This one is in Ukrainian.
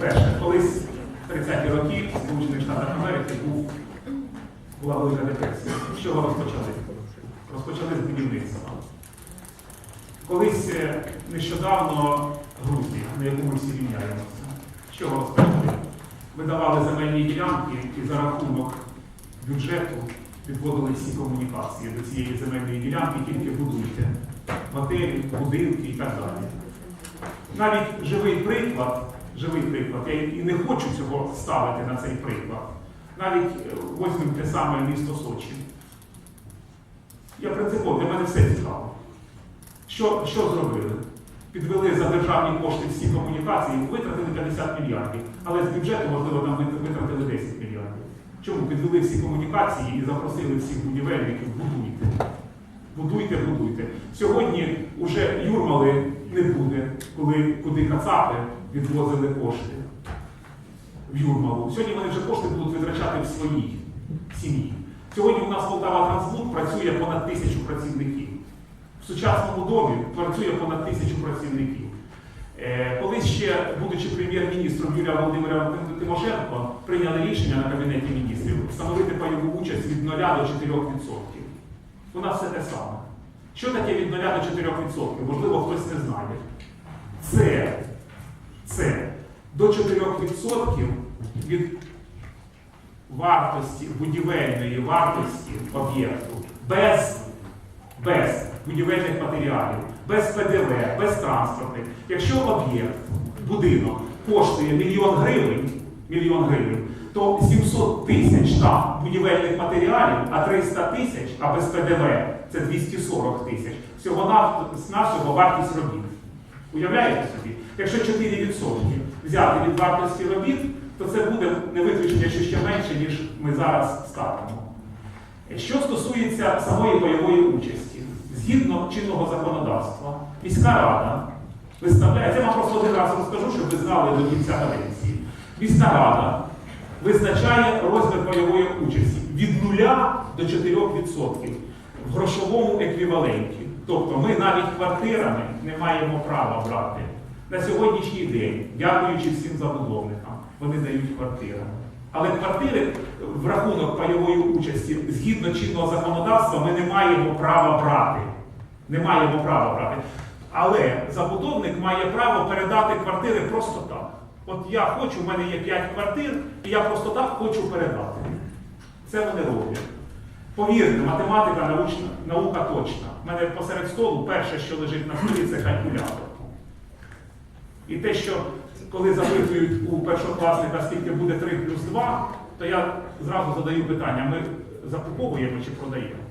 Перше, колись в 30-ті роки в Сполучених Штатах Америки був, була велика депресія. З чого розпочали? Розпочали з будівництва. Колись е, нещодавно Грузія, на яку ми всі рівняємося, з чого розпочали? Видавали земельні ділянки і за рахунок бюджету відводили всі комунікації до цієї земельної ділянки, тільки будуйте. Готелі, будинки і так далі. Навіть живий приклад, живий приклад, я і не хочу цього ставити на цей приклад. Навіть е, возьмемо те саме місто Сочі. Я принципово, для мене все цікаво. Що, що зробили? Підвели за державні кошти всі комунікації, витратили 50 мільярдів, але з бюджету, можливо, там витратили 10 мільярдів. Чому? Підвели всі комунікації і запросили всіх будівельників, будуйте. Будуйте, будуйте. Сьогодні вже юрмали не буде, коли куди кацапи відвозили кошти в юрмалу. Сьогодні вони вже кошти будуть витрачати в своїй сім'ї. Сьогодні у нас Полтава Трансбуд працює понад тисячу працівників. В сучасному домі працює понад тисячу працівників. Е, Колись ще, будучи прем'єр-міністром Юлія Володимира Тимошенко, прийняли рішення на Кабінеті міністрів встановити пайову участь від 0 до 4%. У нас все те саме. Що таке від 0 до 4%? Можливо, хтось не знає. Це, це до 4% від вартості, будівельної вартості об'єкту без, без будівельних матеріалів, без ПДВ, без транспортних. Якщо об'єкт, будинок коштує мільйон гривень, мільйон гривень, то 700 тисяч там будівельних матеріалів, а 300 тисяч, а без ПДВ це 240 тисяч. Всього навсього вартість робіт. Уявляєте собі? Якщо 4% взяти від вартості робіт, то це буде не виключення, що ще менше, ніж ми зараз ставимо. Що стосується самої бойової участі, згідно чинного законодавства, міська рада виставляє, це вам просто один раз розкажу, щоб ви знали до кінця каденції. Міська рада визначає розмір бойової участі від 0 до 4% в грошовому еквіваленті. Тобто ми навіть квартирами не маємо права брати. На сьогоднішній день, дякуючи всім забудовникам, вони дають квартирами. Але квартири в рахунок пайової участі згідно чинного законодавства ми не маємо права брати. Не маємо права брати. Але забудовник має право передати квартири просто так. От я хочу, в мене є 5 квартир, і я просто так хочу передати. Це вони роблять. Повірте, математика научна, наука точна. У мене посеред столу перше, що лежить на столі, це калькулятор. І те, що коли запитують у першокласника, скільки буде 3 плюс 2, то я зразу задаю питання, ми закуповуємо чи продаємо.